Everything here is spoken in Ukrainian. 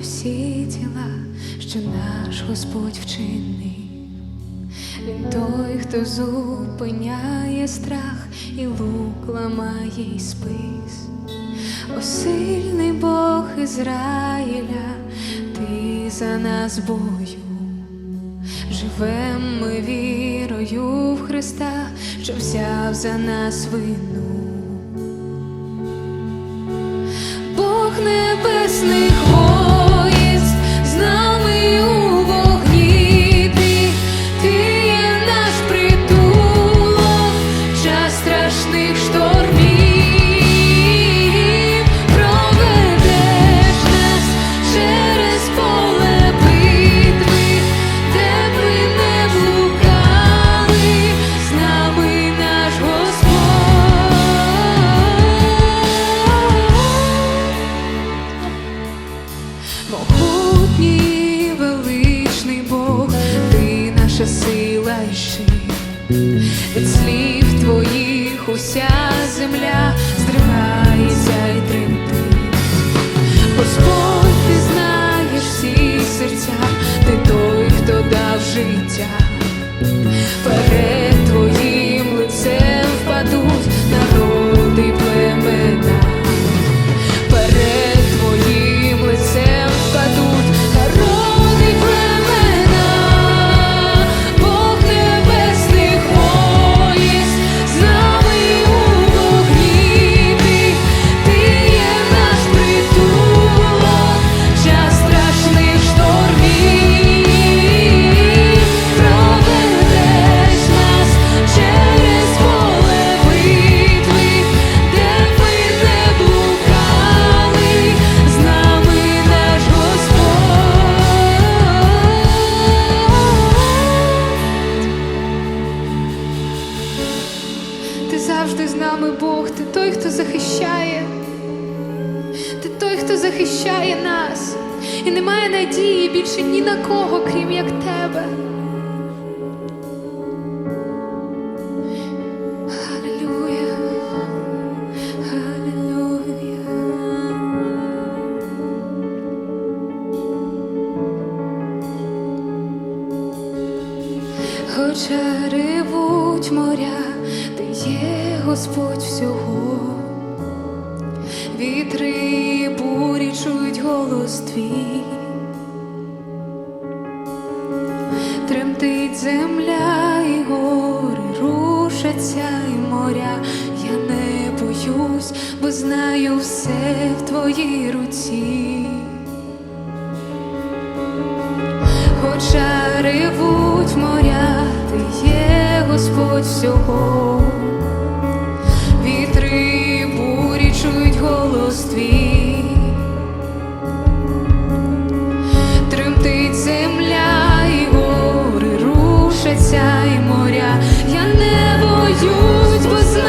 всі тіла, що наш Господь вчинив. Він той, хто зупиняє страх і лук ламає й спис. О сильний Бог Ізраїля, ти за нас бою. Живем ми вірою в Христа, що взяв за нас вину. Небесних воїнств, з нами у вогні ти, є наш притулок, час страшних штормів, Від слів твоїх уся земля здригається й тремтить. Завжди з нами, Бог, ти той, хто захищає. Ти той, хто захищає нас, і немає надії більше ні на кого, крім як тебе. Хоча ревуть моря, ти є Господь всього. Вітри бурі чують голос твій, тремтить земля і гори, рушаться і моря. Я не боюсь, бо знаю все в твоїй руці. Хоча ревуть моря, ти є Господь всього. Вітри бурі чують голос твій. Тремтить земля і гори, рушаться і моря. Я не боюсь.